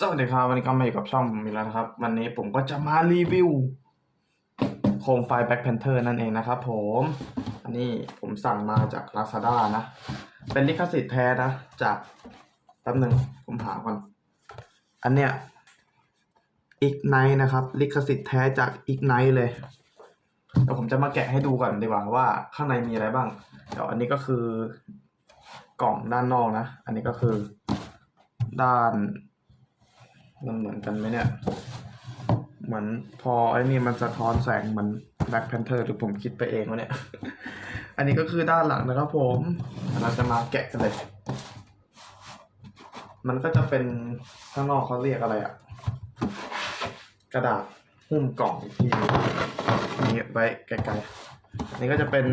สวัสดีครับวันนี้ก็มาอยู่กับช่องผมอีกแล้วนะครับ วันนี้ผมก็จะมารีวิวโคมไฟ Black Panther นั่นเองนะครับผมอันนี้ผมสั่งมาจาก Lazada นะ เป็นลิขสิทธิ์แท้นะ จากแป๊บหนึ่งผมหาก่อน อันเนี้ย Ignite นะครับ ลิขสิทธิ์แท้จาก Ignite เลยเดี๋ยวผมจะมาแกะให้ดูก่อนดีกว่าว่าข้างในมีอะไรบ้างเดี๋ยวอันนี้ก็คือกล่องด้านนอกนะ อันนี้ก็คือด้าน มันเหมือนกันไหมเนี่ย เหมือนพอไอ้นี่มันสะท้อนแสงเหมือน Black Panther หรือผมคิดไปเองวะเนี่ย อันนี้ก็คือด้านหลังนะครับผม เราจะมาแกะกันเลย มันก็จะเป็นข้างนอกเขาเรียกอะไรอะกระดาษหุ้มกล่องอีกทีหนึงนี่ไว้ไกลๆนนี้ก็จะเป็น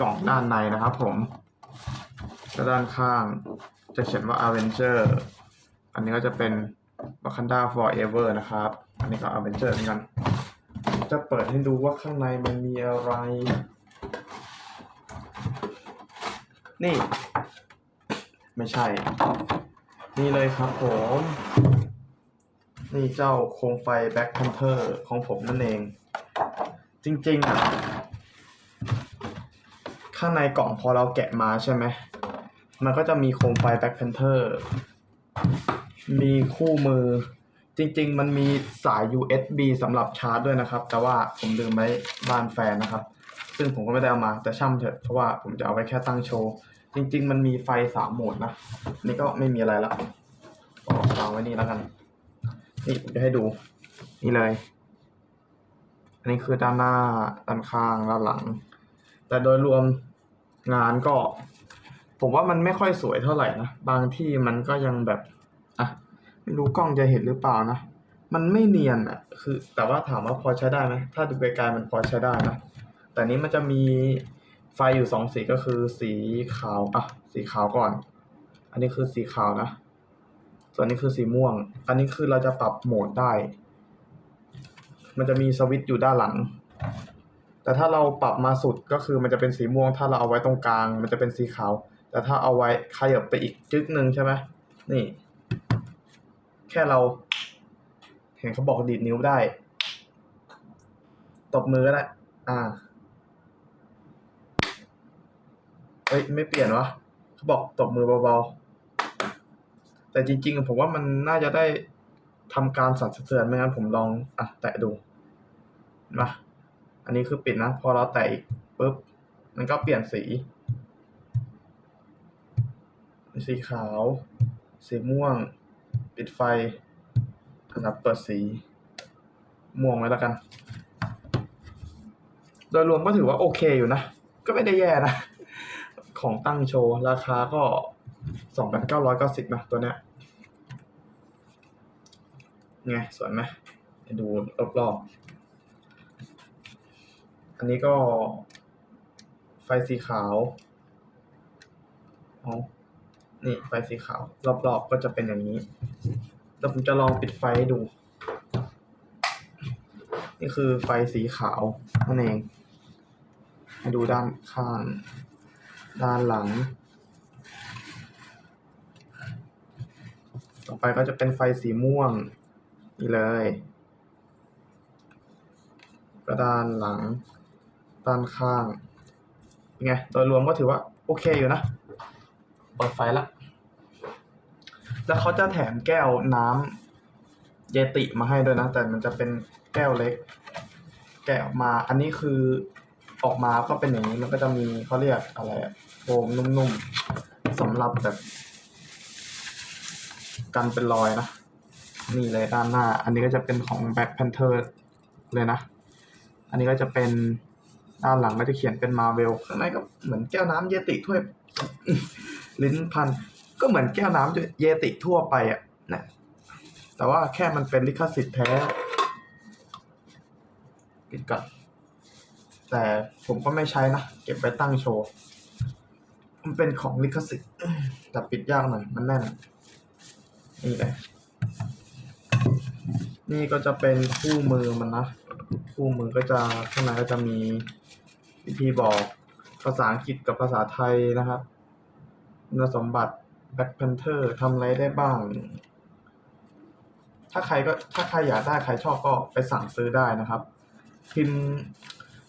กล่องด้านในนะครับผมแล้วด้านข้างจะเขียนว่า Avenger อันนี้ก็จะเป็น Wakanda Forever นะครับ อันนี้ก็ Avenger เหมือนกัน จะเปิดให้ดูว่าข้างในมันมีอะไร นี่ ไม่ใช่ นี่เลยครับผม นี่เจ้าโคมไฟ Black Panther ของผมนั่นเอง จริงๆอะข้างในกล่องพอเราแกะมาใช่ไหม มันก็จะมีโคมไฟ Black Panther มีคู่มือ จริง ๆ มันมีสาย USB สำหรับชาร์จด้วยนะครับ แต่ว่าผมลืมไว้บ้านแฟนนะครับ ซึ่งผมก็ไม่ได้เอามาแต่ช่ำเถอะเพราะว่าผมจะเอาไว้แค่ตั้งโชว์ จริง ๆ มันมีไฟสามโหมดนะ นี่ก็ไม่มีอะไรละก็วางไว้นี่แล้วกัน นี่ผมจะให้ดู นี่เลย อันนี้คือด้านหน้าด้านข้างด้านหลัง แต่โดยรวมงานก็ ผมว่ามันไม่ค่อยสวยเท่าไหร่นะ บางที่มันก็ยังแบบอะไม่รู้กล้องจะเห็นหรือเปล่านะ มันไม่เนียนอะ คือ แต่ว่าถามว่าพอใช้ได้ไหมถ้าดูไกลๆมันพอใช้ได้นะ แต่นี้มันจะมีไฟอยู่สองสีก็คือสีขาวอะสีขาวก่อน อันนี้คือสีขาวนะ ส่วนนี้คือสีม่วง อันนี้คือเราจะปรับโหมดได้ มันจะมีสวิตช์อยู่ด้านหลัง แต่ถ้าเราปรับมาสุดก็คือมันจะเป็นสีม่วง ถ้าเราเอาไว้ตรงกลาง มันจะเป็นสีขาว แต่ถ้าเอาไว้ขยับไปอีกจึ๊กหนึ่งใช่ไหมนี่ แค่เรา เห็นเขาบอกดีดนิ้วได้ ตบมือก็ได้ อ่าเอ้ยไม่เปลี่ยนวะเขาบอกตบมือเบาๆ แต่จริงๆ ผมว่ามันน่าจะได้ทำการสั่นสะเทือนไม่งั้นผมลองอะแตะดูมาอันนี้คือปิดนะ พอเราแตะอีกปุ๊บ มันก็เปลี่ยนสี สีขาว สีม่วง ปิดไฟอันดับเปิดสี ม่วงไว้แล้วกัน โดยรวมก็ถือว่าโอเคอยู่นะ ก็ไม่ได้แย่นะ ของตั้งโชว์ ราคาก็สองพันเก้าร้อยเก้าสิบนะตัวเนี้ยไงสวยไหมดูรอบๆ อันนี้ก็ไฟสีขาว เอา นี่ไฟสีขาว รอบๆก็จะเป็นอย่างนี้แล้วผมจะลองปิดไฟดู นี่คือไฟสีขาวนั่นเองให้ดูด้านข้าง ด้านหลัง ต่อไปก็จะเป็นไฟสีม่วงนี่เลยก็ด้านหลัง ด้านข้างไงโดยรวมก็ถือว่า โอเคอยู่นะ ปิดไฟละ แล้วเขาจะแถมแก้วน้ำเยติมาให้ด้วยนะ แต่มันจะเป็นแก้วเล็ก แกะออกมา อันนี้คือออกมาก็เป็นอย่างนี้ มันก็จะมีเขาเรียกอะไรโฟมนุ่มๆสำหรับแบบกันเป็นรอยนะ นี่เลยด้านหน้า อันนี้ก็จะเป็นของ Black Panther เลยนะ อันนี้ก็จะเป็นด้านหลังก็จะเขียนเป็นมาเวลข้างในก็เหมือนแก้วน้ำเยติถ้วย ลิ้นพันก็เหมือนแก้วน้ำเยติทั่วไปอะนะแต่ว่าแค่มันเป็นลิขสิทธิ์แท้ปิดก่อนแต่ผมก็ไม่ใช้นะ เก็บไว้ตั้งโชว์ มันเป็นของลิขสิทธิ์แต่ปิดยากหน่อย มันแน่น นี่เลยนี่ก็จะเป็นคู่มือมันนะ คู่มือก็จะข้างในก็จะมีวิธีบอกภาษาอังกฤษกับภาษาไทยนะครับ คุณสมบัติแบ็คแพนเทอร์ทำอะไรได้บ้าง ถ้าใครก็ถ้าใครอยากได้ใครชอบก็ไปสั่งซื้อได้นะครับ พิม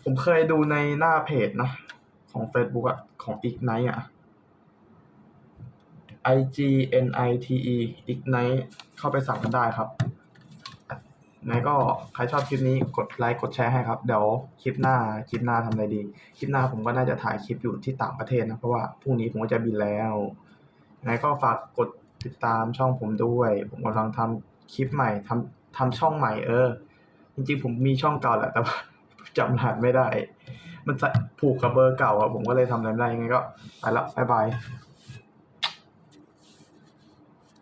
ผมเคยดูในหน้าเพจนะ ของ Facebook อะของ Ignite อะ I G N I T E Ignite เข้าไปสั่งกันได้ครับ ไงก็ใครชอบคลิปนี้กดไลค์กดแชร์ให้ครับ เดี๋ยวคลิปหน้าคลิปหน้าทำอะไรดี คลิปหน้าผมก็น่าจะถ่ายคลิปอยู่ที่ต่างประเทศนะ เพราะว่าพรุ่งนี้ผมก็จะบินแล้วไงก็ฝากกดติดตามช่องผมด้วย ผมกำลังทำคลิปใหม่ทำทำช่องใหม่เออ จริงๆผมมีช่องเก่าแหละ แต่ว่าจำรหัสไม่ได้ มันใส่ผูกกับเบอร์เก่าอะผมก็เลยทำอะไรไม่ได้ยังไงก็ไปแล้วบ๊ายบาย